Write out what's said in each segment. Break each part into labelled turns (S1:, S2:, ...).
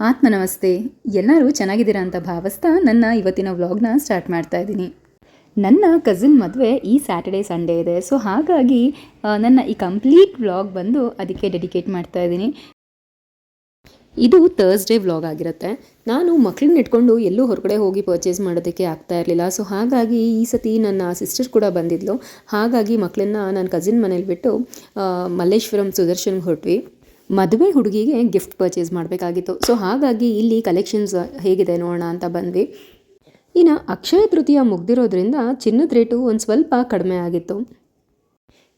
S1: ಆತ್ಮ ನಮಸ್ತೆ ಎಲ್ಲರೂ ಚೆನ್ನಾಗಿದ್ದೀರಾ ಅಂತ ಭಾವಿಸ್ತಾ ನನ್ನ ಇವತ್ತಿನ ವ್ಲಾಗ್ನ ಸ್ಟಾರ್ಟ್ ಮಾಡ್ತಾ ಇದ್ದೀನಿ. ನನ್ನ ಕಸಿನ್ ಮದುವೆ ಈ ಸ್ಯಾಟರ್ಡೇ ಸಂಡೇ ಇದೆ. ಸೊ ಹಾಗಾಗಿ ನನ್ನ ಈ ಕಂಪ್ಲೀಟ್ ವ್ಲಾಗ್ ಬಂದು ಅದಕ್ಕೆ ಡೆಡಿಕೇಟ್ ಮಾಡ್ತಾ ಇದ್ದೀನಿ. ಇದು ಥರ್ಸ್ಡೇ ವ್ಲಾಗ್ ಆಗಿರುತ್ತೆ. ನಾನು ಮಕ್ಕಳನ್ನ ಇಟ್ಕೊಂಡು ಎಲ್ಲೂ ಹೊರಗಡೆ ಹೋಗಿ ಪರ್ಚೇಸ್ ಮಾಡೋದಕ್ಕೆ ಆಗ್ತಾ ಇರಲಿಲ್ಲ. ಸೊ ಹಾಗಾಗಿ ಈ ಸತಿ ನನ್ನ ಸಿಸ್ಟರ್ ಕೂಡ ಬಂದಿದ್ಲು. ಹಾಗಾಗಿ ಮಕ್ಕಳನ್ನ ನನ್ನ ಕಸಿನ್ ಮನೇಲಿ ಬಿಟ್ಟು ಮಲ್ಲೇಶ್ವರಂ ಸುದರ್ಶನ್ಗೆ ಹೊರಟ್ವಿ. ಮದುವೆ ಹುಡುಗಿಗೆ ಗಿಫ್ಟ್ ಪರ್ಚೇಸ್ ಮಾಡಬೇಕಾಗಿತ್ತು. ಸೊ ಹಾಗಾಗಿ ಇಲ್ಲಿ ಕಲೆಕ್ಷನ್ಸ್ ಹೇಗಿದೆ ನೋಡೋಣ ಅಂತ ಬಂದ್ವಿ. ಇನ್ನು ಅಕ್ಷಯ ತೃತೀಯ ಮುಗ್ದಿರೋದ್ರಿಂದ ಚಿನ್ನದ ರೇಟು ಒಂದು ಸ್ವಲ್ಪ ಕಡಿಮೆ ಆಗಿತ್ತು.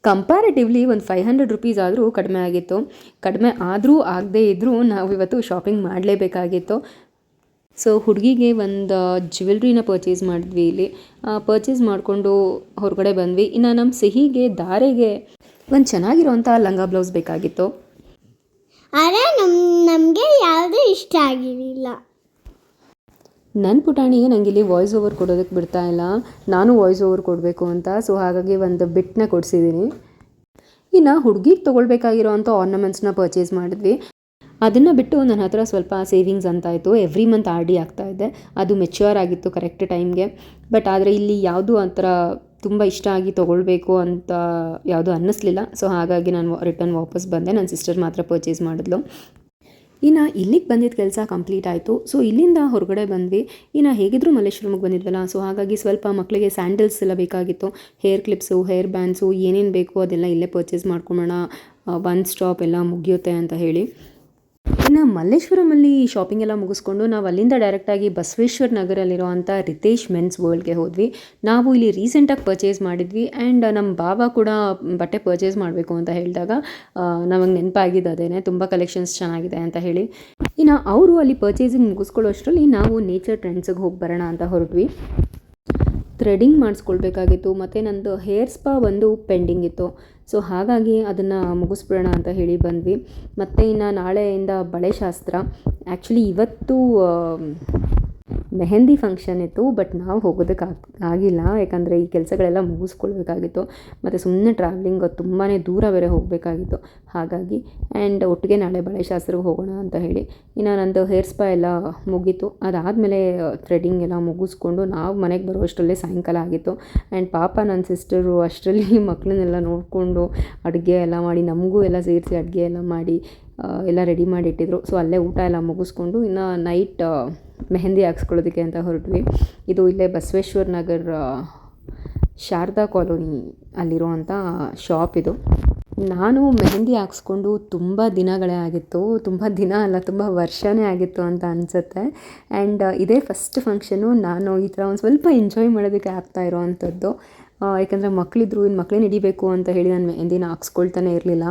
S1: ಕಂಪ್ಯಾರಿಟಿವ್ಲಿ ಒಂದು ಫೈವ್ ಹಂಡ್ರೆಡ್ ರುಪೀಸ್ ಆದರೂ ಕಡಿಮೆ ಆಗಿತ್ತು. ಕಡಿಮೆ ಆದರೂ ಆಗದೇ ಇದ್ದರೂ ನಾವು ಇವತ್ತು ಶಾಪಿಂಗ್ ಮಾಡಲೇಬೇಕಾಗಿತ್ತು. ಸೊ ಹುಡುಗಿಗೆ ಒಂದು ಜ್ಯುವೆಲ್ರಿನ ಪರ್ಚೇಸ್ ಮಾಡಿದ್ವಿ ಇಲ್ಲಿ. ಪರ್ಚೇಸ್ ಮಾಡಿಕೊಂಡು ಹೊರಗಡೆ ಬಂದ್ವಿ. ಇನ್ನು ನಮ್ಮ ಸಿಹಿಗೆ, ದಾರೆಗೆ ಒಂದು ಚೆನ್ನಾಗಿರೋಂಥ ಲಂಗ ಬ್ಲೌಸ್ ಬೇಕಾಗಿತ್ತು.
S2: ಆದರೆ ನಮ್, ನಮಗೆ ಯಾವುದೂ ಇಷ್ಟ ಆಗಿರಲಿಲ್ಲ.
S1: ನನ್ನ ಪುಟಾಣಿಗೆ ನನಗೆ ಇಲ್ಲಿ ವಾಯ್ಸ್ ಓವರ್ ಕೊಡೋದಕ್ಕೆ ಬಿಡ್ತಾ ಇಲ್ಲ. ನಾನು ವಾಯ್ಸ್ ಓವರ್ ಕೊಡಬೇಕು ಅಂತ ಸೊ ಹಾಗಾಗಿ ಒಂದು ಬಿಟ್ನ ಕೊಡಿಸಿದ್ದೀನಿ ಇನ್ನು ಹುಡುಗಿಗೆ ತೊಗೊಳ್ಬೇಕಾಗಿರೋ ಅಂಥ ಆರ್ನಮೆಂಟ್ಸ್ನ ಪರ್ಚೇಸ್ ಮಾಡಿದ್ವಿ. ಅದನ್ನು ಬಿಟ್ಟು ನನ್ನ ಹತ್ರ ಸ್ವಲ್ಪ ಸೇವಿಂಗ್ಸ್ ಅಂತ ಇತ್ತು ಎವ್ರಿ ಮಂತ್ ಆರ್ ಡಿ ಆಗ್ತಾ ಇದೆ. ಅದು ಮೆಚ್ಯೂರ್ ಆಗಿತ್ತು ಕರೆಕ್ಟ್ ಟೈಮ್ಗೆ ಬಟ್ ಆದರೆ ಇಲ್ಲಿ ಯಾವುದೂ ಆ ಥರ ತುಂಬ ಇಷ್ಟ ಆಗಿ ತೊಗೊಳ್ಬೇಕು ಅಂತ ಯಾವುದೂ ಅನ್ನಿಸ್ಲಿಲ್ಲ. ಸೊ ಹಾಗಾಗಿ ನಾನು ರಿಟರ್ನ್ ವಾಪಸ್ ಬಂದೆ. ನನ್ನ ಸಿಸ್ಟರ್ ಮಾತ್ರ ಪರ್ಚೇಸ್ ಮಾಡಿದ್ಲು. ಇನ್ನು ಇಲ್ಲಿಗೆ ಬಂದಿದ್ದ ಕೆಲಸ ಕಂಪ್ಲೀಟ್ ಆಯಿತು. ಸೊ ಇಲ್ಲಿಂದ ಹೊರಗಡೆ ಬಂದ್ವಿ. ಇನ್ನು ಹೇಗಿದ್ರು ಮಲ್ಲೇಶ್ವರಮ್ಗೆ ಬಂದಿದ್ವಲ್ಲ. ಸೊ ಹಾಗಾಗಿ ಸ್ವಲ್ಪ ಮಕ್ಕಳಿಗೆ ಸ್ಯಾಂಡಲ್ಸ್ ಎಲ್ಲ ಬೇಕಾಗಿತ್ತು. ಹೇರ್ ಕ್ಲಿಪ್ಸು ಹೇರ್ ಬ್ಯಾಂಡ್ಸು ಏನೇನು ಬೇಕು ಅದೆಲ್ಲ ಇಲ್ಲೇ ಪರ್ಚೇಸ್ ಮಾಡ್ಕೊಂಬೋಣ ಒನ್ ಸ್ಟಾಪ್ ಎಲ್ಲ ಮುಗಿಯುತ್ತೆ ಅಂತ ಹೇಳಿ. ಇನ್ನು ಮಲ್ಲೇಶ್ವರಮಲ್ಲಿ ಶಾಪಿಂಗ್ ಎಲ್ಲ ಮುಗಿಸ್ಕೊಂಡು ನಾವು ಅಲ್ಲಿಂದ ಡೈರೆಕ್ಟಾಗಿ ಬಸವೇಶ್ವರ ನಗರಲ್ಲಿರುವಂಥ ರಿತೇಶ್ ಮೆನ್ಸ್ ವರ್ಲ್ಡ್ಗೆ ಹೋದ್ವಿ. ನಾವು ಇಲ್ಲಿ ರೀಸೆಂಟಾಗಿ ಪರ್ಚೇಸ್ ಮಾಡಿದ್ವಿ ಆ್ಯಂಡ್ ನಮ್ಮ ಬಾಬಾ ಕೂಡ ಬಟ್ಟೆ ಪರ್ಚೇಸ್ ಮಾಡಬೇಕು ಅಂತ ಹೇಳಿದಾಗ ನಮಗೆ ನೆನಪಾಗಿದ್ದು ಅದೇನೆ, ತುಂಬ ಕಲೆಕ್ಷನ್ಸ್ ಚೆನ್ನಾಗಿದೆ ಅಂತ ಹೇಳಿ. ಇನ್ನು ಅವರು ಅಲ್ಲಿ ಪರ್ಚೇಸಿಂಗ್ ಮುಗಿಸ್ಕೊಳ್ಳೋ ಅಷ್ಟರಲ್ಲಿ ನಾವು ನೇಚರ್ ಟ್ರೆಂಡ್ಸಿಗೆ ಹೋಗಿ ಬರೋಣ ಅಂತ ಹೊರಟ್ವಿ. ಥ್ರೆಡಿಂಗ್ ಮಾಡಿಸ್ಕೊಳ್ಬೇಕಾಗಿತ್ತು, ಮತ್ತು ನಂದು ಹೇರ್ ಸ್ಪಾ ಒಂದು ಪೆಂಡಿಂಗ್ ಇತ್ತು. ಸೊ ಹಾಗಾಗಿ ಅದನ್ನು ಮುಗಿಸ್ಬಿಡೋಣ ಅಂತ ಹೇಳಿ ಬಂದ್ವಿ. ಮತ್ತು ಇನ್ನು ನಾಳೆಯಿಂದ ಬಳೆ ಶಾಸ್ತ್ರ. ಆ್ಯಕ್ಚುಲಿ ಇವತ್ತು ಮೆಹಂದಿ ಫಂಕ್ಷನ್ ಇತ್ತು ಬಟ್ ನಾವು ಹೋಗೋದಕ್ಕೆ ಆಗ್, ಆಗಿಲ್ಲ. ಯಾಕಂದರೆ ಈ ಕೆಲಸಗಳೆಲ್ಲ ಮುಗಿಸ್ಕೊಳ್ಬೇಕಾಗಿತ್ತು. ಮತ್ತು ಸುಮ್ಮನೆ ಟ್ರಾವೆಲಿಂಗ್ ತುಂಬಾ ದೂರ ಬೇರೆ ಹೋಗಬೇಕಾಗಿತ್ತು. ಹಾಗಾಗಿ ಆ್ಯಂಡ್ ಒಟ್ಟಿಗೆ ನಾಳೆ ಬಳೆ ಶಾಸ್ತ್ರಕ್ಕೆ ಹೋಗೋಣ ಅಂತ ಹೇಳಿ. ಇನ್ನು ನಂದು ಹೇರ್ ಸ್ಪಾ ಎಲ್ಲ ಮುಗೀತು. ಅದಾದಮೇಲೆ ಥ್ರೆಡಿಂಗ್ ಎಲ್ಲ ಮುಗಿಸ್ಕೊಂಡು ನಾವು ಮನೆಗೆ ಬರುವಷ್ಟರಲ್ಲೇ ಸಾಯಂಕಾಲ ಆಗಿತ್ತು. ಆ್ಯಂಡ್ ಪಾಪ ನನ್ನ ಸಿಸ್ಟರು ಅಷ್ಟರಲ್ಲಿ ಮಕ್ಕಳನ್ನೆಲ್ಲ ನೋಡಿಕೊಂಡು ಅಡುಗೆ ಎಲ್ಲ ಮಾಡಿ, ನಮಗೂ ಎಲ್ಲ ಸೇರಿಸಿ ಅಡುಗೆ ಎಲ್ಲ ಮಾಡಿ ಎಲ್ಲ ರೆಡಿ ಮಾಡಿಟ್ಟಿದ್ರು ಸೊ ಅಲ್ಲೇ ಊಟ ಎಲ್ಲ ಮುಗಿಸ್ಕೊಂಡು ಇನ್ನು ನೈಟ್ ಮೆಹಂದಿ ಹಾಕ್ಸ್ಕೊಳ್ಳೋದಕ್ಕೆ ಅಂತ ಹೊರಟ್ವಿ. ಇದು ಇಲ್ಲೇ ಬಸವೇಶ್ವರ ನಗರ ಶಾರದಾ ಕಾಲೋನಿ ಅಲ್ಲಿರುವಂಥ ಶಾಪ್ ಇದು. ನಾನು ಮೆಹಂದಿ ಹಾಕ್ಸ್ಕೊಂಡು ತುಂಬ ದಿನಗಳೇ ಆಗಿತ್ತು. ತುಂಬ ದಿನ ಅಲ್ಲ, ತುಂಬ ವರ್ಷನೇ ಆಗಿತ್ತು ಅಂತ ಅನಿಸುತ್ತೆ. ಆ್ಯಂಡ್ ಇದೇ ಫಸ್ಟ್ ಫಂಕ್ಷನು ನಾನು ಈ ಥರ ಒಂದು ಸ್ವಲ್ಪ ಎಂಜಾಯ್ ಮಾಡೋದಕ್ಕೆ ಆಗ್ತಾ ಇರೋವಂಥದ್ದು ಯಾಕಂದರೆ ಮಕ್ಕಳಿದ್ರು ಇನ್ನು ಮಕ್ಕಳೇ ನಡಿಬೇಕು ಅಂತ ಹೇಳಿ ನಾನು ಮೆಹಂದಿನ ಹಾಕ್ಸ್ಕೊಳ್ತಾನೆ ಇರಲಿಲ್ಲ.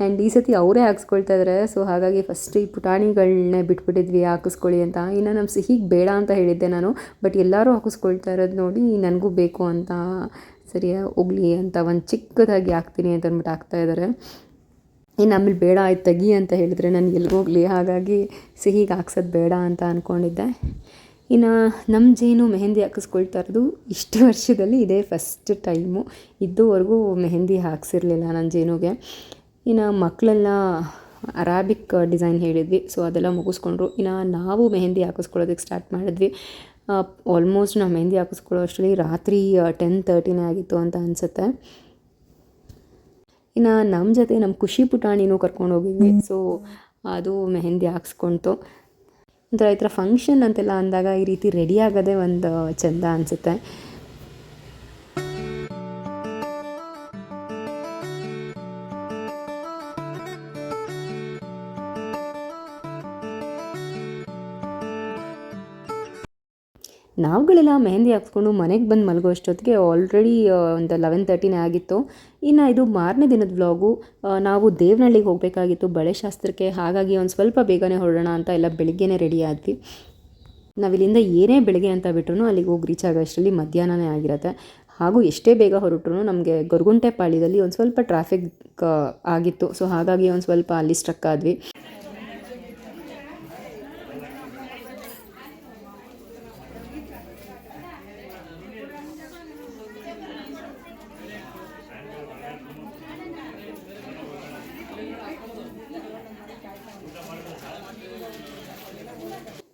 S1: ಆ್ಯಂಡ್ ಈ ಸತಿ ಅವರೇ ಹಾಕ್ಸ್ಕೊಳ್ತಾ ಇದ್ದಾರೆ ಸೊ ಹಾಗಾಗಿ ಫಸ್ಟ್ ಈ ಪುಟಾಣಿಗಳನ್ನೇ ಬಿಟ್ಬಿಟ್ಟಿದ್ವಿ, ಹಾಕಿಸ್ಕೊಳ್ಳಿ ಅಂತ. ಇನ್ನು ನಮ್ಮ ಸಿಹಿಗೆ ಬೇಡ ಅಂತ ಹೇಳಿದ್ದೆ ನಾನು. ಬಟ್ ಎಲ್ಲರೂ ಹಾಕಿಸ್ಕೊಳ್ತಾ ಇರೋದು ನೋಡಿ ನನಗೂ ಬೇಕು ಅಂತ. ಸರಿ ಹೋಗ್ಲಿ ಅಂತ ಒಂದು ಚಿಕ್ಕದಾಗಿ ಹಾಕ್ತೀನಿ ಅಂತ ಅಂದ್ಬಿಟ್ಟು ಹಾಕ್ತಾ ಇದ್ದಾರೆ ಇನ್ನು ಆಮೇಲೆ ಬೇಡ ಆಯ್ತು ತೆಗಿ ಅಂತ ಹೇಳಿದರೆ ನಾನು ಎಲ್ಲಿಗೋಗ್ಲಿ ಹಾಗಾಗಿ ಸಿಹಿಗೆ ಹಾಕ್ಸೋದು ಬೇಡ ಅಂತ ಅಂದ್ಕೊಂಡಿದ್ದೆ ಇನ್ನು ನಮ್ಮ ಜೇನು ಮೆಹಂದಿ ಹಾಕಿಸ್ಕೊಳ್ತಾ ಇರೋದು ಇಷ್ಟು ವರ್ಷದಲ್ಲಿ ಇದೇ ಫಸ್ಟ್ ಟೈಮು ಇದುವರೆಗೂ ಮೆಹಂದಿ ಹಾಕ್ಸಿರಲಿಲ್ಲ ನನ್ನ ಜೇನುಗೆ. ಇನ್ನು ಮಕ್ಕಳೆಲ್ಲ ಅರಾಬಿಕ್ ಡಿಸೈನ್ ಹೇಳಿದ್ವಿ ಸೊ ಅದೆಲ್ಲ ಮುಗಿಸ್ಕೊಂಡ್ರು. ಇನ್ನು ನಾವು ಮೆಹಂದಿ ಹಾಕಿಸ್ಕೊಳ್ಳೋದಕ್ಕೆ ಸ್ಟಾರ್ಟ್ ಮಾಡಿದ್ವಿ. ಆಲ್ಮೋಸ್ಟ್ ನಾವು ಮೆಹಂದಿ ಹಾಕಿಸ್ಕೊಳ್ಳೋ ಅಷ್ಟರಲ್ಲಿ ರಾತ್ರಿ ಟೆನ್ ತರ್ಟಿನೇ ಆಗಿತ್ತು ಅಂತ ಅನಿಸುತ್ತೆ. ಇನ್ನು ನಮ್ಮ ಜೊತೆ ನಮ್ಮ ಖುಷಿ ಪುಟಾಣಿನೂ ಕರ್ಕೊಂಡು ಹೋಗಿದ್ವಿ ಸೊ ಅದು ಮೆಹಂದಿ ಹಾಕ್ಸ್ಕೊಳ್ತು ಒಂಥರ ಈ ಥರ ಫಂಕ್ಷನ್ ಅಂತೆಲ್ಲ ಅಂದಾಗ ಈ ರೀತಿ ರೆಡಿ ಆಗೋದೇ ಒಂದು ಚೆಂದ ಅನಿಸುತ್ತೆ. ನಾವುಗಳೆಲ್ಲ ಮೆಹಂದಿ ಹಾಕ್ಸ್ಕೊಂಡು ಮನೆಗೆ ಬಂದು ಮಲಗೋ ಅಷ್ಟೊತ್ತಿಗೆ ಆಲ್ರೆಡಿ ಒಂದು ಲೆವೆನ್ ತರ್ಟಿನೇ ಆಗಿತ್ತು. ಇನ್ನು ಇದು ಮಾರನೇ ದಿನದ ವ್ಲಾಗು ನಾವು ದೇವನಹಳ್ಳಿಗೆ ಹೋಗಬೇಕಾಗಿತ್ತು, ಬಳೆ ಶಾಸ್ತ್ರಕ್ಕೆ. ಹಾಗಾಗಿ ಒಂದು ಸ್ವಲ್ಪ ಬೇಗನೆ ಹೊರಡೋಣ ಅಂತ ಎಲ್ಲ ಬೆಳಿಗ್ಗೆನೇ ರೆಡಿ ಆದ್ವಿ. ನಾವಿಲ್ಲಿಂದ ಏನೇ ಬೆಳಗ್ಗೆ ಅಂತ ಬಿಟ್ರು ಅಲ್ಲಿಗೆ ಹೋಗಿ ರೀಚ್ ಆಗೋ ಅಷ್ಟರಲ್ಲಿ ಮಧ್ಯಾಹ್ನನೇ ಆಗಿರುತ್ತೆ. ಹಾಗೂ ಎಷ್ಟೇ ಬೇಗ ಹೊರಟ್ರು ನಮಗೆ ಗೊರಗುಂಟೆ ಪಾಳ್ಯದಲ್ಲಿ ಒಂದು ಸ್ವಲ್ಪ ಟ್ರಾಫಿಕ್ ಆಗಿತ್ತು. ಸೊ ಹಾಗಾಗಿ ಒಂದು ಸ್ವಲ್ಪ ಅಲ್ಲಿ ಸ್ಟ್ರಕ್ ಆದ್ವಿ.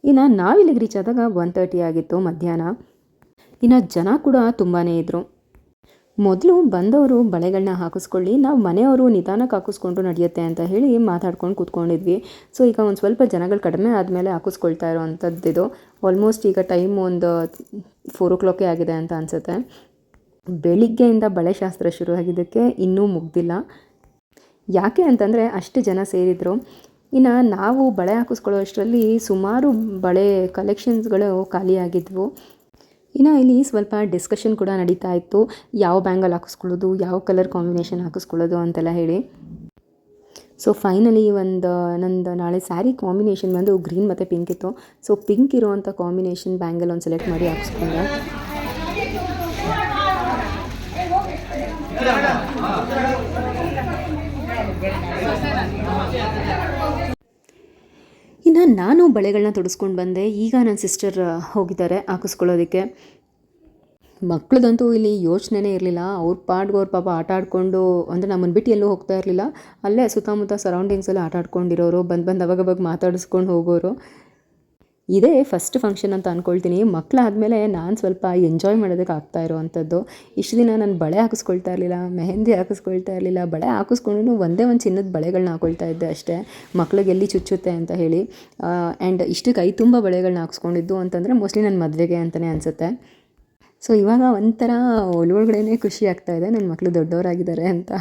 S1: ಇನ್ನು ನಾವಿಲ್ಲಿಗೆ ರೀಚ್ ಆದಾಗ ಒನ್ ತರ್ಟಿ ಆಗಿತ್ತು ಮಧ್ಯಾಹ್ನ. ಇನ್ನು ಜನ ಕೂಡ ತುಂಬಾ ಇದ್ದರು ಮೊದಲು ಬಂದವರು ಬಳೆಗಳನ್ನ ಹಾಕಿಸ್ಕೊಳ್ಳಿ, ನಾವು ಮನೆಯವರು ನಿಧಾನಕ್ಕೆ ಹಾಕಿಸ್ಕೊಂಡು ನಡೆಯುತ್ತೆ ಅಂತ ಹೇಳಿ ಮಾತಾಡ್ಕೊಂಡು ಕೂತ್ಕೊಂಡಿದ್ವಿ. ಸೊ ಈಗ ಒಂದು ಸ್ವಲ್ಪ ಜನಗಳು ಕಡಿಮೆ ಆದಮೇಲೆ ಹಾಕಿಸ್ಕೊಳ್ತಾ ಇರೋವಂಥದ್ದು ಆಲ್ಮೋಸ್ಟ್ ಈಗ ಟೈಮ್ ಒಂದು ಫೋರ್ ಓ ಕ್ಲಾಕೇ ಆಗಿದೆ ಅಂತ ಅನಿಸುತ್ತೆ. ಬೆಳಿಗ್ಗೆಯಿಂದ ಬಳೆ ಶಾಸ್ತ್ರ ಶುರು ಆಗಿದ್ದಕ್ಕೆ ಇನ್ನೂ ಮುಗ್ದಿಲ್ಲ. ಯಾಕೆ ಅಂತಂದರೆ ಅಷ್ಟು ಜನ ಸೇರಿದರು. ಇನ್ನು ನಾವು ಬಳೆ ಹಾಕಿಸ್ಕೊಳ್ಳೋ ಅಷ್ಟರಲ್ಲಿ ಸುಮಾರು ಬಳೆ ಕಲೆಕ್ಷನ್ಸ್ಗಳು ಖಾಲಿಯಾಗಿದ್ವು. ಇನ್ನು ಇಲ್ಲಿ ಸ್ವಲ್ಪ ಡಿಸ್ಕಷನ್ ಕೂಡ ನಡೀತಾ ಇತ್ತು. ಯಾವ ಬ್ಯಾಂಗಲ್ ಹಾಕಿಸ್ಕೊಳ್ಳೋದು, ಯಾವ ಕಲರ್ ಕಾಂಬಿನೇಷನ್ ಹಾಕಿಸ್ಕೊಳ್ಳೋದು ಅಂತೆಲ್ಲ ಹೇಳಿ. ಸೊ ಫೈನಲಿ ಒಂದು, ನಂದು ನಾಳೆ ಸ್ಯಾರಿ ಕಾಂಬಿನೇಷನ್ ಬಂದು ಗ್ರೀನ್ ಮತ್ತು ಪಿಂಕ್ ಇತ್ತು. ಸೊ ಪಿಂಕ್ ಇರುವಂಥ ಕಾಂಬಿನೇಷನ್ ಬ್ಯಾಂಗಲ್ ಒಂದು ಸೆಲೆಕ್ಟ್ ಮಾಡಿ ಹಾಕಿಸ್ಕೊಂಡೆ. ಇನ್ನು ನಾನು ಬಳೆಗಳನ್ನ ತೊಡಸ್ಕೊಂಡು ಬಂದೆ. ಈಗ ನನ್ನ ಸಿಸ್ಟರ್ ಹೋಗಿದ್ದಾರೆ ಹಾಕಿಸ್ಕೊಳ್ಳೋದಕ್ಕೆ. ಮಕ್ಕಳದಂತೂ ಇಲ್ಲಿ ಯೋಚನೆನೇ ಇರಲಿಲ್ಲ. ಅವ್ರ ಪಾಡ್ಗೆ ಅವ್ರ ಪಾಪ ಆಟ ಆಡ್ಕೊಂಡು, ಅಂದರೆ ನಮ್ಮನ್ನು ಬಿಟ್ಟು ಎಲ್ಲೂ ಹೋಗ್ತಾ ಇರಲಿಲ್ಲ. ಅಲ್ಲೇ ಸುತ್ತಮುತ್ತ ಸರೌಂಡಿಂಗ್ಸಲ್ಲಿ ಆಟ ಆಡ್ಕೊಂಡಿರೋರು, ಬಂದು ಬಂದು ಅವಾಗವಾಗ ಅವಾಗ ಮಾತಾಡಿಸ್ಕೊಂಡು ಹೋಗೋರು. ಇದೇ ಫಸ್ಟ್ ಫಂಕ್ಷನ್ ಅಂತ ಅಂದ್ಕೊಳ್ತೀನಿ ಮಕ್ಕಳಾದಮೇಲೆ ನಾನು ಸ್ವಲ್ಪ ಎಂಜಾಯ್ ಮಾಡೋದಕ್ಕೆ ಆಗ್ತಾ ಇರೋವಂಥದ್ದು. ಇಷ್ಟು ದಿನ ನಾನು ಬಳೆ ಹಾಕಿಸ್ಕೊಳ್ತಾ ಇರಲಿಲ್ಲ, ಮೆಹಂದಿ ಹಾಕಿಸ್ಕೊಳ್ತಾ ಇರಲಿಲ್ಲ. ಬಳೆ ಹಾಕಿಸ್ಕೊಂಡು ಒಂದೇ ಒಂದು ಚಿನ್ನದ ಬಳೆಗಳನ್ನ ಹಾಕೊಳ್ತಾ ಇದ್ದೆ ಅಷ್ಟೇ. ಮಕ್ಳಿಗೆ ಎಲ್ಲಿ ಚುಚ್ಚುತ್ತೆ ಅಂತ ಹೇಳಿ. ಆ್ಯಂಡ್ ಇಷ್ಟು ಕೈ ತುಂಬ ಬಳೆಗಳನ್ನ ಹಾಕ್ಸ್ಕೊಂಡಿದ್ದು ಅಂತಂದರೆ ಮೋಸ್ಟ್ಲಿ ನನ್ನ ಮದುವೆಗೆ ಅಂತಲೇ ಅನಿಸುತ್ತೆ. ಸೊ ಇವಾಗ ಒಂಥರ ಒಳಗಡೆನೇ ಖುಷಿ ಆಗ್ತಾ ಇದೆ. ನನ್ನ ಮಕ್ಕಳು ದೊಡ್ಡವರಾಗಿದ್ದಾರೆ ಅಂತ.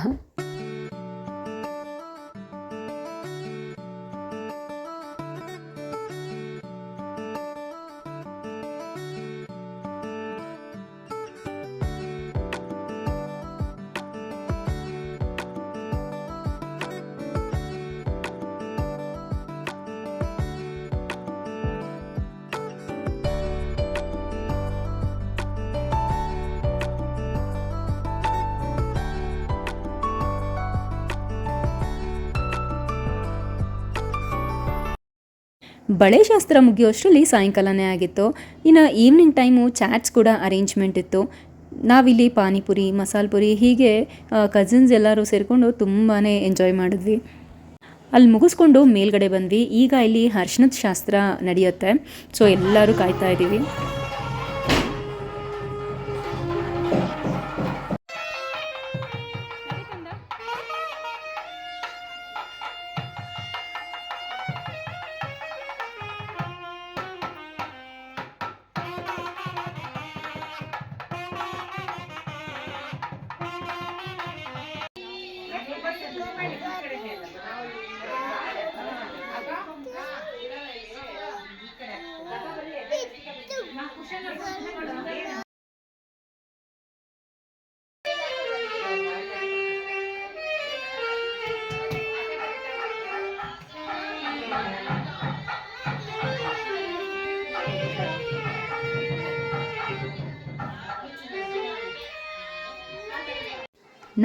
S1: ಬಳೆ ಶಾಸ್ತ್ರ ಮುಗಿಯೋಷ್ಟರಲ್ಲಿ ಸಾಯಂಕಾಲನೇ ಆಗಿತ್ತು. ಇನ್ನು ಈವ್ನಿಂಗ್ ಟೈಮು ಚಾಟ್ಸ್ ಕೂಡ ಅರೇಂಜ್ಮೆಂಟ್ ಇತ್ತು. ನಾವಿಲ್ಲಿ ಪಾನಿಪುರಿ, ಮಸಾಲೆ ಪುರಿ ಹೀಗೆ ಕಸಿನ್ಸ್ ಎಲ್ಲರೂ ಸೇರಿಕೊಂಡು ತುಂಬಾ ಎಂಜಾಯ್ ಮಾಡಿದ್ವಿ. ಅಲ್ಲಿ ಮುಗಿಸ್ಕೊಂಡು ಮೇಲ್ಗಡೆ ಬಂದ್ವಿ. ಈಗ ಇಲ್ಲಿ ಹರ್ಷಣದ ಶಾಸ್ತ್ರ ನಡೆಯುತ್ತೆ. ಸೊ ಎಲ್ಲರೂ ಕಾಯ್ತಾ ಇದ್ದೀವಿ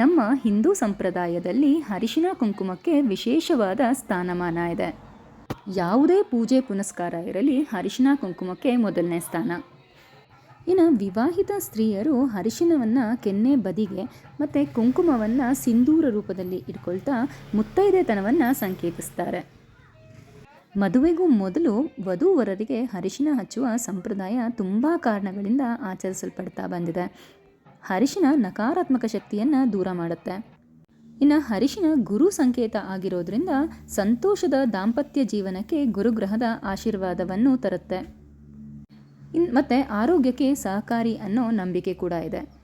S1: ನಮ್ಮ ಹಿಂದೂ ಸಂಪ್ರದಾಯದಲ್ಲಿ ಅರಿಶಿನ ಕುಂಕುಮಕ್ಕೆ ವಿಶೇಷವಾದ ಸ್ಥಾನಮಾನ ಇದೆ. ಯಾವುದೇ ಪೂಜೆ ಪುನಸ್ಕಾರ ಇರಲಿ ಅರಿಶಿನ ಕುಂಕುಮಕ್ಕೆ ಮೊದಲನೇ ಸ್ಥಾನ. ಇನ್ನು ವಿವಾಹಿತ ಸ್ತ್ರೀಯರು ಅರಿಶಿನವನ್ನು ಕೆನ್ನೆ ಬದಿಗೆ ಮತ್ತು ಕುಂಕುಮವನ್ನು ಸಿಂಧೂರ ರೂಪದಲ್ಲಿ ಇಟ್ಕೊಳ್ತಾ ಮುತ್ತೈದೆತನವನ್ನು ಸಂಕೇತಿಸ್ತಾರೆ. ಮದುವೆಗೂ ಮೊದಲು ವಧುವರರಿಗೆ ಅರಿಶಿನ ಹಚ್ಚುವ ಸಂಪ್ರದಾಯ ತುಂಬ ಕಾರಣಗಳಿಂದ ಆಚರಿಸಲ್ಪಡ್ತಾ ಬಂದಿದೆ. ಅರಿಶಿನ ನಕಾರಾತ್ಮಕ ಶಕ್ತಿಯನ್ನು ದೂರ ಮಾಡುತ್ತೆ. ಇನ್ನು ಹರಿಶಿನ ಗುರು ಸಂಕೇತ ಆಗಿರೋದ್ರಿಂದ ಸಂತೋಷದ ದಾಂಪತ್ಯ ಜೀವನಕ್ಕೆ ಗುರುಗ್ರಹದ ಆಶೀರ್ವಾದವನ್ನು ತರುತ್ತೆ. ಇನ್ ಮತ್ತು ಆರೋಗ್ಯಕ್ಕೆ ಸಹಕಾರಿ ಅನ್ನೋ ನಂಬಿಕೆ ಕೂಡ ಇದೆ.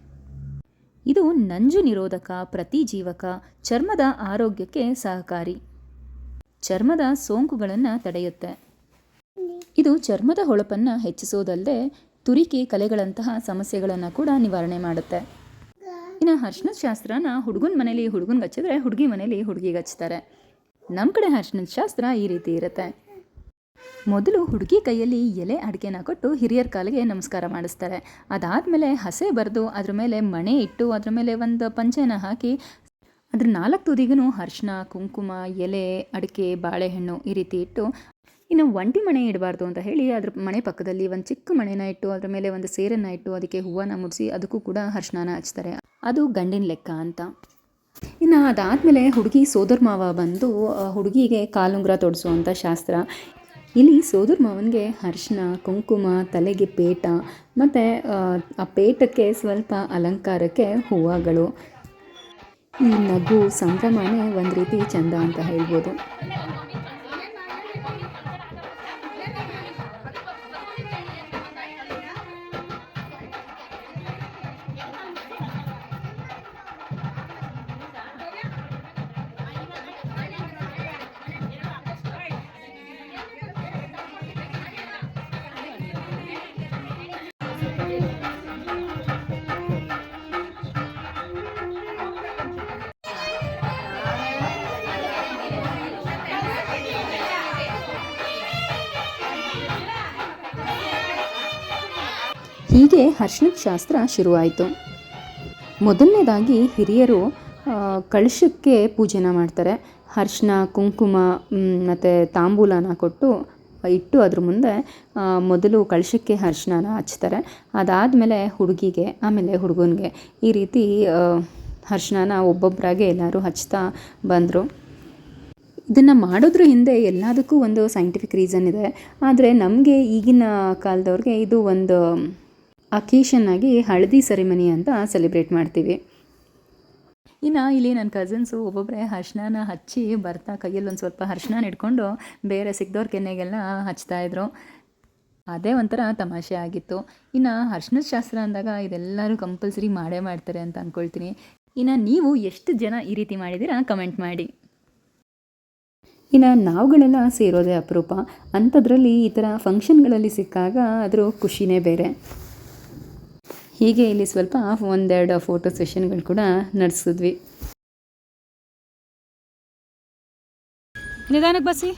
S1: ಇದು ನಂಜು ನಿರೋಧಕ, ಪ್ರತಿಜೀವಕ, ಚರ್ಮದ ಆರೋಗ್ಯಕ್ಕೆ ಸಹಕಾರಿ. ಚರ್ಮದ ಸೋಂಕುಗಳನ್ನು ತಡೆಯುತ್ತೆ. ಇದು ಚರ್ಮದ ಹೊಳಪನ್ನು ಹೆಚ್ಚಿಸೋದಲ್ಲದೆ ತುರಿಕೆ ಕಲೆಗಳಂತಹ ಸಮಸ್ಯೆಗಳನ್ನು ಕೂಡ ನಿವಾರಣೆ ಮಾಡುತ್ತೆ. ಇನ್ನು ಅರ್ಶಿನದ ಶಾಸ್ತ್ರನ ಹುಡುಗನ ಮನೇಲಿ ಹುಡುಗನ್ಗೆ ಹಚ್ಚಿದ್ರೆ ಹುಡುಗಿ ಮನೇಲಿ ಹುಡುಗಿ ಹಚ್ತಾರೆ ನಮ್ಮ ಕಡೆ ಅರ್ಶಿನದ ಶಾಸ್ತ್ರ ಈ ರೀತಿ ಇರುತ್ತೆ. ಮೊದಲು ಹುಡುಗಿ ಕೈಯಲ್ಲಿ ಎಲೆ ಅಡಿಕೆನ ಕೊಟ್ಟು ಹಿರಿಯರ ಕಾಲಿಗೆ ನಮಸ್ಕಾರ ಮಾಡಿಸ್ತಾರೆ. ಅದಾದಮೇಲೆ ಹಸೆ ಬರೆದು ಅದ್ರ ಮೇಲೆ ಮಣೆ ಇಟ್ಟು ಅದ್ರ ಮೇಲೆ ಒಂದು ಪಂಚೆನ ಹಾಕಿ ಅದ್ರ ನಾಲ್ಕು ತುದಿಗೂ ಅರ್ಶಿನ ಕುಂಕುಮ, ಎಲೆ, ಅಡಿಕೆ, ಬಾಳೆಹಣ್ಣು ಈ ರೀತಿ ಇಟ್ಟು ಇನ್ನು ಒಂಟಿ ಮಣೆ ಇಡಬಾರ್ದು ಅಂತ ಹೇಳಿ ಅದ್ರ ಮನೆ ಪಕ್ಕದಲ್ಲಿ ಒಂದು ಚಿಕ್ಕ ಮಣೆನ ಇಟ್ಟು ಅದ್ರ ಮೇಲೆ ಒಂದು ಸೇರನ್ನು ಇಟ್ಟು ಅದಕ್ಕೆ ಹೂವನ್ನ ಮುಡಿಸಿ ಅದಕ್ಕೂ ಕೂಡ ಹರ್ಷನಾನ ಹಚ್ತಾರೆ. ಅದು ಗಂಡಿನ ಲೆಕ್ಕ ಅಂತ. ಇನ್ನು ಅದಾದಮೇಲೆ ಹುಡುಗಿ ಸೋದರ ಮಾವ ಬಂದು ಹುಡುಗಿಗೆ ಕಾಲುಂಗ್ರ ತೊಡಿಸುವಂಥ ಶಾಸ್ತ್ರ. ಇಲ್ಲಿ ಸೋದರ ಮಾವನಿಗೆ ಅರಿಶಿನ, ಕುಂಕುಮ, ತಲೆಗೆ ಪೇಟ ಮತ್ತು, ಆ ಪೇಟಕ್ಕೆ ಸ್ವಲ್ಪ ಅಲಂಕಾರಕ್ಕೆ ಹೂವುಗಳು. ಈ ನಗು ಸಂಭ್ರಮನೇ ಒಂದು ರೀತಿ ಚಂದ ಅಂತ ಹೇಳ್ಬೋದು. ಹೀಗೆ ಹರ್ಷಣದ ಶಾಸ್ತ್ರ ಶುರುವಾಯಿತು. ಮೊದಲನೇದಾಗಿ ಹಿರಿಯರು ಕಳಶಕ್ಕೆ ಪೂಜೆನ ಮಾಡ್ತಾರೆ. ಅರ್ಶಿನ, ಕುಂಕುಮ ಮತ್ತು ತಾಂಬೂಲನ ಕೊಟ್ಟು ಇಟ್ಟು ಅದ್ರ ಮುಂದೆ ಮೊದಲು ಕಳಶಕ್ಕೆ ಅರ್ಶಿನನ ಹಚ್ತಾರೆ. ಅದಾದಮೇಲೆ ಹುಡುಗಿಗೆ, ಆಮೇಲೆ ಹುಡುಗನಿಗೆ ಈ ರೀತಿ ಹರ್ಷಣನ ಒಬ್ಬೊಬ್ಬರಾಗೆ ಎಲ್ಲರೂ ಹಚ್ತಾ ಬಂದರು. ಇದನ್ನು ಮಾಡೋದ್ರ ಹಿಂದೆ ಎಲ್ಲದಕ್ಕೂ ಒಂದು ಸೈಂಟಿಫಿಕ್ ರೀಸನ್ ಇದೆ. ಆದರೆ ನಮಗೆ ಈಗಿನ ಕಾಲದವ್ರಿಗೆ ಇದು ಒಂದು ಅಕೇಶನ್ ಆಗಿ ಹಳದಿ ಸೆರೆಮನಿ ಅಂತ ಸೆಲೆಬ್ರೇಟ್ ಮಾಡ್ತೀವಿ. ಇನ್ನು ಇಲ್ಲಿ ನನ್ನ ಕಸಿನ್ಸು ಒಬ್ಬೊಬ್ಬರೇ ಅರ್ಶಿನ ಹಚ್ಚಿ ಬರ್ತಾ ಕೈಯಲ್ಲಿ ಒಂದು ಸ್ವಲ್ಪ ಅರ್ಶಿನ ಇಟ್ಕೊಂಡು ಬೇರೆ ಸಿಕ್ದವ್ರ ಕೆನ್ನೆಗೆಲ್ಲ ಹಚ್ತಾಯಿದ್ರು ಅದೇ ಒಂಥರ ತಮಾಷೆ ಆಗಿತ್ತು. ಇನ್ನು ಅರ್ಶಿನದ ಶಾಸ್ತ್ರ ಅಂದಾಗ ಇದೆಲ್ಲರೂ ಕಂಪಲ್ಸರಿ ಮಾಡೇ ಮಾಡ್ತಾರೆ ಅಂತ ಅಂದ್ಕೊಳ್ತೀನಿ ಇನ್ನು ನೀವು ಎಷ್ಟು ಜನ ಈ ರೀತಿ ಮಾಡಿದ್ದೀರಾ ಕಮೆಂಟ್ ಮಾಡಿ. ಇನ್ನು ನಾವುಗಳೆಲ್ಲ ಸೇರೋದೇ ಅಪರೂಪ. ಅಂಥದ್ರಲ್ಲಿ ಈ ಥರ ಫಂಕ್ಷನ್ಗಳಲ್ಲಿ ಸಿಕ್ಕಾಗ ಅದರ ಖುಷಿನೇ ಬೇರೆ. ಹೀಗೆ ಇಲ್ಲಿ ಸ್ವಲ್ಪ ಒಂದೆರಡು ಫೋಟೋ ಸೆಷನ್ಗಳು ಕೂಡ ನಡೆಸಿದ್ವಿ. ನಿಧಾನಕ್ಕೆ ಬಸ್ಸಿ.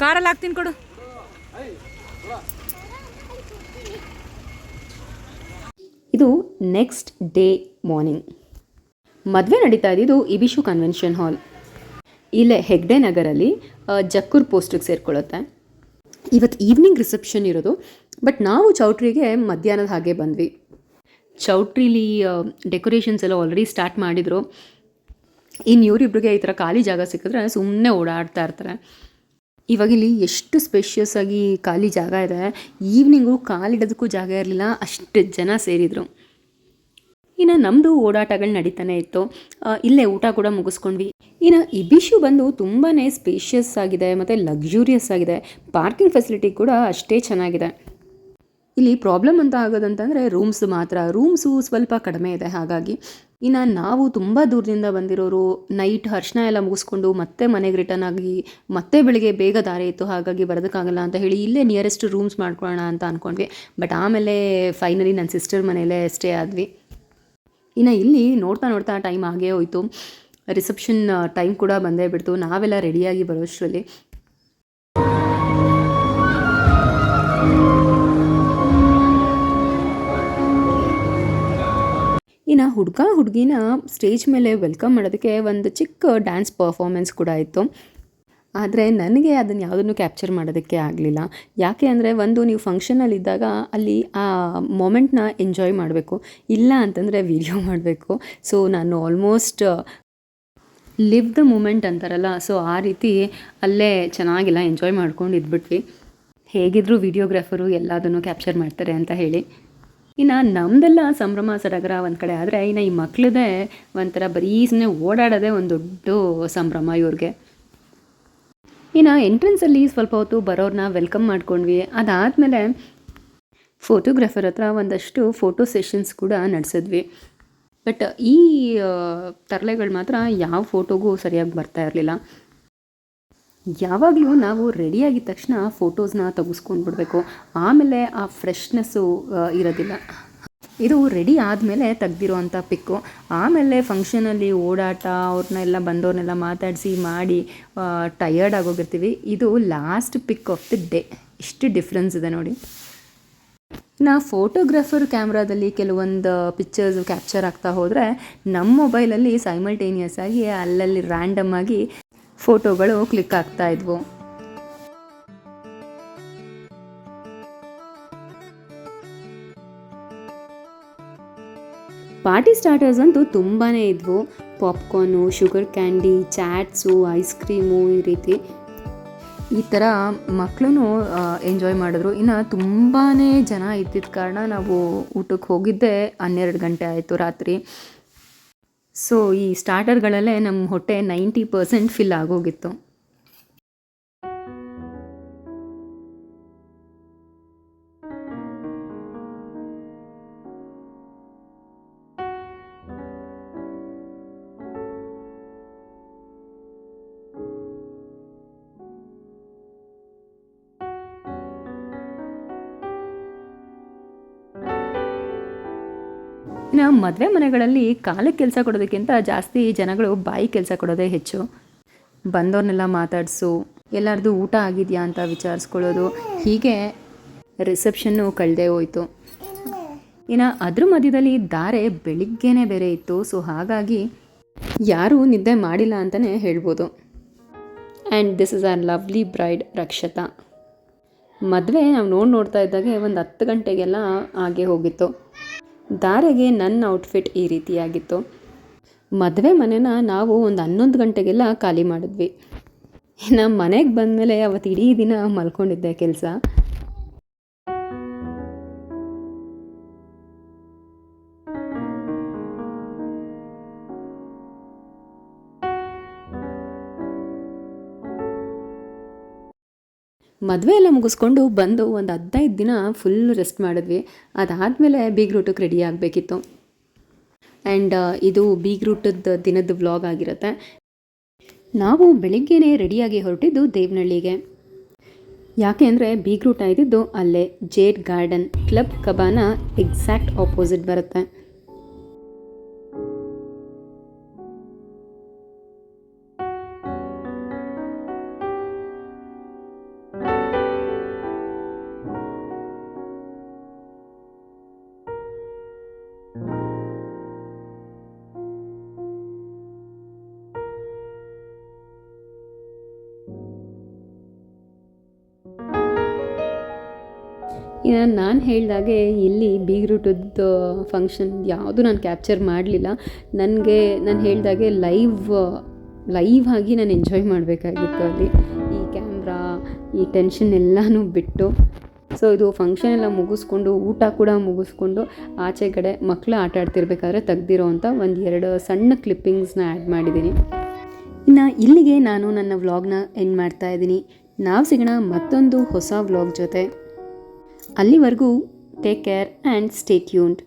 S1: ಕಾರಲ್ಲಿ ಹಾಕ್ತೀನಿ ಕೊಡು. ಇದು ನೆಕ್ಸ್ಟ್ ಡೇ ಮಾರ್ನಿಂಗ್ ಮದುವೆ ನಡೀತಾ ಇದ್ದಿದ್ದು ಇಬಿಶು ಕನ್ವೆನ್ಷನ್ ಹಾಲ್ ಇಲ್ಲೇ ಹೆಗ್ಡೆ ನಗರಲ್ಲಿ ಜಕ್ಕೂರ್ ಪೋಸ್ಟಿಗೆ ಸೇರ್ಕೊಳ್ಳುತ್ತೆ. ಇವತ್ತು ಈವ್ನಿಂಗ್ ರಿಸೆಪ್ಷನ್ ಇರೋದು ಬಟ್ ನಾವು ಚೌಟ್ರಿಗೆ ಮಧ್ಯಾಹ್ನದ ಹಾಗೆ ಬಂದ್ವಿ. ಚೌಟ್ರಿಲಿ ಡೆಕೋರೇಷನ್ಸ್ ಎಲ್ಲ ಆಲ್ರೆಡಿ ಸ್ಟಾರ್ಟ್ ಮಾಡಿದರು. ಇನ್ನು ಇವರಿಬ್ರಿಗೆ ಈ ಥರ ಖಾಲಿ ಜಾಗ ಸಿಕ್ಕಿದ್ರೆ ಸುಮ್ಮನೆ ಓಡಾಡ್ತಾ ಇರ್ತಾರೆ. ಇವಾಗ ಇಲ್ಲಿ ಎಷ್ಟು ಸ್ಪೇಷಿಯಸ್ ಆಗಿ ಖಾಲಿ ಜಾಗ ಇದೆ. ಈವ್ನಿಂಗು ಕಾಲಿಡೋದಕ್ಕೂ ಜಾಗ ಇರಲಿಲ್ಲ, ಅಷ್ಟು ಜನ ಸೇರಿದರು. ಇನ್ನು ನಮ್ಮದು ಓಡಾಟಗಳು ನಡೀತಾನೆ ಇತ್ತು. ಇಲ್ಲೇ ಊಟ ಕೂಡ ಮುಗಿಸ್ಕೊಂಡ್ವಿ. ಇನ್ನು ಇಬಿಶು ಬಂದು ತುಂಬಾ ಸ್ಪೇಷಿಯಸ್ ಆಗಿದೆ, ಮತ್ತು ಲಕ್ಸುರಿಯಸ್ ಆಗಿದೆ. ಪಾರ್ಕಿಂಗ್ ಫೆಸಿಲಿಟಿ ಕೂಡ ಅಷ್ಟೇ ಚೆನ್ನಾಗಿದೆ. ಇಲ್ಲಿ ಪ್ರಾಬ್ಲಮ್ ಅಂತ ಆಗೋದಂತಂದರೆ ರೂಮ್ಸ್ ಮಾತ್ರ. ರೂಮ್ಸು ಸ್ವಲ್ಪ ಕಡಿಮೆ ಇದೆ, ಹಾಗಾಗಿ ಇನ್ನು ನಾವು ತುಂಬ ದೂರದಿಂದ ಬಂದಿರೋರು ನೈಟ್ ಹರ್ಷಣ ಎಲ್ಲ ಮುಗಿಸ್ಕೊಂಡು ಮತ್ತೆ ಮನೆಗೆ ರಿಟರ್ನ್ ಆಗಿ ಮತ್ತೆ ಬೆಳಿಗ್ಗೆ ಬೇಗ ದಾರಿ ಇತ್ತು, ಹಾಗಾಗಿ ಬರೋದಕ್ಕಾಗಲ್ಲ ಅಂತ ಹೇಳಿ ಇಲ್ಲೇ ನಿಯರೆಸ್ಟ್ ರೂಮ್ಸ್ ಮಾಡ್ಕೊಳ್ಳೋಣ ಅಂತ ಅಂದ್ಕೊಂಡ್ವಿ ಬಟ್ ಆಮೇಲೆ ಫೈನಲಿ ನನ್ನ ಸಿಸ್ಟರ್ ಮನೆಯಲ್ಲೇ ಸ್ಟೇ ಆದ್ವಿ. ಇನ್ನು ಇಲ್ಲಿ ನೋಡ್ತಾ ನೋಡ್ತಾ ಟೈಮ್ ಆಗೇ ಹೋಯಿತು. ರಿಸೆಪ್ಷನ್ ಟೈಮ್ ಕೂಡ ಬಂದೇ ಬಿಡ್ತು. ನಾವೆಲ್ಲ ರೆಡಿಯಾಗಿ ಬರೋಷ್ಟರಲ್ಲಿ ಇನ್ನು ಹುಡುಗ, ಹುಡುಗಿನ ಸ್ಟೇಜ್ ಮೇಲೆ ವೆಲ್ಕಮ್ ಮಾಡೋದಕ್ಕೆ ಒಂದು ಚಿಕ್ಕ ಡ್ಯಾನ್ಸ್ ಪರ್ಫಾರ್ಮೆನ್ಸ್ ಕೂಡ ಇತ್ತು. ಆದರೆ ನನಗೆ ಅದನ್ನು ಯಾವುದನ್ನು ಕ್ಯಾಪ್ಚರ್ ಮಾಡೋದಕ್ಕೆ ಆಗಲಿಲ್ಲ. ಯಾಕೆ ಅಂದರೆ ಒಂದು ನೀವು ಫಂಕ್ಷನಲ್ಲಿದ್ದಾಗ ಅಲ್ಲಿ ಆ ಮೊಮೆಂಟ್ನ ಎಂಜಾಯ್ ಮಾಡಬೇಕು. ಇಲ್ಲ ಅಂತಂದರೆ ವಿಡಿಯೋ ಮಾಡಬೇಕು. ಸೊ ನಾನು ಆಲ್ಮೋಸ್ಟ್ ಲಿವ್ ದ ಮೂಮೆಂಟ್ ಅಂತಾರಲ್ಲ ಸೊ ಆ ರೀತಿ ಅಲ್ಲೇ ಚೆನ್ನಾಗಿಲ್ಲ ಎಂಜಾಯ್ ಮಾಡ್ಕೊಂಡು ಇದ್ಬಿಟ್ವಿ ಹೇಗಿದ್ರೂ ವಿಡಿಯೋಗ್ರಾಫರು ಎಲ್ಲದನ್ನು ಕ್ಯಾಪ್ಚರ್ ಮಾಡ್ತಾರೆ ಅಂತ ಹೇಳಿ. ಇನ್ನು ನಮ್ಮದೆಲ್ಲ ಸಂಭ್ರಮ, ಸಡಗರ ಒಂದು ಕಡೆ ಆದರೆ ಇನ್ನು ಈ ಮಕ್ಕಳದೇ ಒಂಥರ ಬರೀ ಸುಮ್ಮನೆ ಓಡಾಡೋದೇ ಒಂದು ದೊಡ್ಡ ಸಂಭ್ರಮ ಇವ್ರಿಗೆ. ಇನ್ನು ಎಂಟ್ರೆನ್ಸಲ್ಲಿ ಸ್ವಲ್ಪ ಹೊತ್ತು ಬರೋರನ್ನ ವೆಲ್ಕಮ್ ಮಾಡ್ಕೊಂಡ್ವಿ. ಅದಾದಮೇಲೆ ಫೋಟೋಗ್ರಾಫರ್ ಹತ್ರ ಒಂದಷ್ಟು ಫೋಟೋ ಸೆಷನ್ಸ್ ಕೂಡ ನಡೆಸಿದ್ವಿ. ಬಟ್ ಈ ತರಲೆಗಳು ಮಾತ್ರ ಯಾವ ಫೋಟೋಗೂ ಸರಿಯಾಗಿ ಬರ್ತಾ ಇರಲಿಲ್ಲ. ಯಾವಾಗಲೂ ನಾವು ರೆಡಿಯಾಗಿದ್ದ ತಕ್ಷಣ ಫೋಟೋಸ್ನ ತೆಗೆಸ್ಕೊಂಡ್ಬಿಡ್ಬೇಕು ಆಮೇಲೆ ಆ ಫ್ರೆಶ್ನೆಸ್ಸು ಇರೋದಿಲ್ಲ. ಇದು ರೆಡಿ ಆದಮೇಲೆ ತೆಗ್ದಿರೋವಂಥ ಪಿಕ್ಕು ಆಮೇಲೆ ಫಂಕ್ಷನಲ್ಲಿ ಓಡಾಟ, ಅವ್ರನ್ನೆಲ್ಲ ಬಂದವ್ರನ್ನೆಲ್ಲ ಮಾತಾಡಿಸಿ, ಮಾಡಿ ಟಯರ್ಡ್ ಆಗೋಗಿರ್ತೀವಿ. ಇದು last pick of the day ಇಷ್ಟು ಡಿಫ್ರೆನ್ಸ್ ಇದೆ ನೋಡಿ. ನಾ ಫೋಟೋಗ್ರಾಫರ್ ಕ್ಯಾಮ್ರಾದಲ್ಲಿ ಕೆಲವೊಂದು ಪಿಕ್ಚರ್ಸ್ ಕ್ಯಾಪ್ಚರ್ ಆಗ್ತಾ ಹೋದರೆ ನಮ್ಮ ಮೊಬೈಲಲ್ಲಿ ಸೈಮಲ್ಟೇನಿಯಸ್ ಆಗಿ ಅಲ್ಲಲ್ಲಿ ರ್ಯಾಂಡಮ್ ಆಗಿ ಫೋಟೋಗಳು ಕ್ಲಿಕ್ ಆಗ್ತಾ ಇದ್ವು. ಪಾರ್ಟಿ ಸ್ಟಾರ್ಟರ್ಸ್ ಅಂತೂ ತುಂಬಾ ಇದ್ವು. Popcorn, sugar candy, chaats, ice cream ಈ ರೀತಿ. ಈ ಥರ ಮಕ್ಕಳೂ ಎಂಜಾಯ್ ಮಾಡಿದ್ರು. ಇನ್ನು ತುಂಬಾ ಜನ ಇದ್ದಿದ್ದ ಕಾರಣ ನಾವು ಊಟಕ್ಕೆ ಹೋಗಿದ್ದೆ. ಹನ್ನೆರಡು ಗಂಟೆ ಆಯಿತು ರಾತ್ರಿ. ಸೊ ಈ ಸ್ಟಾರ್ಟರ್ಗಳಲ್ಲೇ ನಮ್ಮ ಹೊಟ್ಟೆ ನೈಂಟಿ ಪರ್ಸೆಂಟ್ ಫಿಲ್ ಆಗೋಗಿತ್ತು. ಇನ್ನು ಮದುವೆ ಮನೆಗಳಲ್ಲಿ ಕಾಲಕ್ಕೆ ಕೆಲಸ ಕೊಡೋದಕ್ಕಿಂತ ಜಾಸ್ತಿ ಜನಗಳು ಬಾಯಿ ಕೆಲಸ ಕೊಡೋದೇ ಹೆಚ್ಚು. ಬಂದವ್ರನ್ನೆಲ್ಲ ಮಾತಾಡಿಸು, ಎಲ್ಲರದು ಊಟ ಆಗಿದೆಯಾ ಅಂತ ವಿಚಾರಿಸ್ಕೊಳ್ಳೋದು, ಹೀಗೆ ರಿಸೆಪ್ಷನ್ನು ಕಳೆದೇ ಹೋಯಿತು. ಇನ್ನು ಅದ್ರ ಮಧ್ಯದಲ್ಲಿ ದಾರೆ ಬೆಳಿಗ್ಗೆನೇ ಬೇರೆ ಇತ್ತು, ಸೊ ಹಾಗಾಗಿ ಯಾರೂ ನಿದ್ದೆ ಮಾಡಿಲ್ಲ ಅಂತಲೇ ಹೇಳ್ಬೋದು. And this is our lovely bride Rakshata. ಮದುವೆ ನಾವು ನೋಡಿ ನೋಡ್ತಾ ಇದ್ದಾಗೆ ಒಂದು ಹತ್ತು ಗಂಟೆಗೆಲ್ಲ ಹಾಗೆ ಹೋಗಿತ್ತು. ದಾರೆಗೆ ನನ್ನ ಔಟ್ಫಿಟ್ ಈ ರೀತಿಯಾಗಿತ್ತು. ಮದುವೆ ಮನೆನ ನಾವು ಒಂದು ಹನ್ನೊಂದು ಗಂಟೆಗೆಲ್ಲ ಖಾಲಿ ಮಾಡಿದ್ವಿ. ನಮ್ಮ ಮನೆಗೆ ಬಂದಮೇಲೆ ಅವತ್ತು ಇಡೀ ದಿನ ಮಲ್ಕೊಂಡಿದ್ದೆ ಕೆಲಸ. ಮದುವೆ ಎಲ್ಲ ಮುಗಿಸ್ಕೊಂಡು ಬಂದು ಒಂದು ಹದಿನೈದು ದಿನ ಫುಲ್ ರೆಸ್ಟ್ ಮಾಡಿದ್ವಿ. ಅದಾದಮೇಲೆ ಬೀಗ್ರೂಟಕ್ಕೆ ರೆಡಿ ಆಗಬೇಕಿತ್ತು. ಆ್ಯಂಡ್ ಇದು ಬೀಗ್ರೂಟದ ದಿನದ ವ್ಲಾಗ್ ಆಗಿರುತ್ತೆ. ನಾವು ಬೆಳಿಗ್ಗೆನೇ ರೆಡಿಯಾಗಿ ಹೊರಟಿದ್ದು ದೇವನಹಳ್ಳಿಗೆ. ಯಾಕೆ ಅಂದರೆ ಬೀಗ್ರೂಟ ಇದ್ದಿದ್ದು ಅಲ್ಲೇ, Jade Garden, Club Cabana exact opposite ಬರುತ್ತೆ. ನಾನು ಹೇಳಿದಾಗೆ ಇಲ್ಲಿ ಬೀಗ್ರೂಟದ ಫಂಕ್ಷನ್ ಯಾವುದು ನಾನು ಕ್ಯಾಪ್ಚರ್ ಮಾಡಲಿಲ್ಲ. ನನಗೆ, ನಾನು ಹೇಳಿದಾಗೆ ಲೈವ್ ಲೈವ್ ಆಗಿ ನಾನು ಎಂಜಾಯ್ ಮಾಡಬೇಕಾಗಿತ್ತು ಅಲ್ಲಿ. ಈ ಕ್ಯಾಮ್ರಾ ಈ ಟೆನ್ಷನ್ ಎಲ್ಲನೂ ಬಿಟ್ಟು. ಸೊ ಇದು ಫಂಕ್ಷನ್ ಎಲ್ಲ ಮುಗಿಸ್ಕೊಂಡು, ಊಟ ಕೂಡ ಮುಗಿಸ್ಕೊಂಡು, ಆಚೆ ಕಡೆ ಮಕ್ಕಳು ಆಟ ಆಡ್ತಿರ್ಬೇಕಾದ್ರೆ ತೆಗ್ದಿರೋ ಅಂಥ ಒಂದು ಎರಡು ಸಣ್ಣ ಕ್ಲಿಪ್ಪಿಂಗ್ಸ್ನ ಆ್ಯಡ್ ಮಾಡಿದ್ದೀನಿ ಇನ್ನು ಇಲ್ಲಿಗೆ ನಾನು ನನ್ನ ವ್ಲಾಗ್ನ ಎಂಡ್ ಮಾಡ್ತಾ ಇದ್ದೀನಿ ನಾವು ಸಿಗೋಣ ಮತ್ತೊಂದು ಹೊಸ ವ್ಲಾಗ್ ಜೊತೆ. ಅಲ್ಲಿವರೆಗೂ take care and stay tuned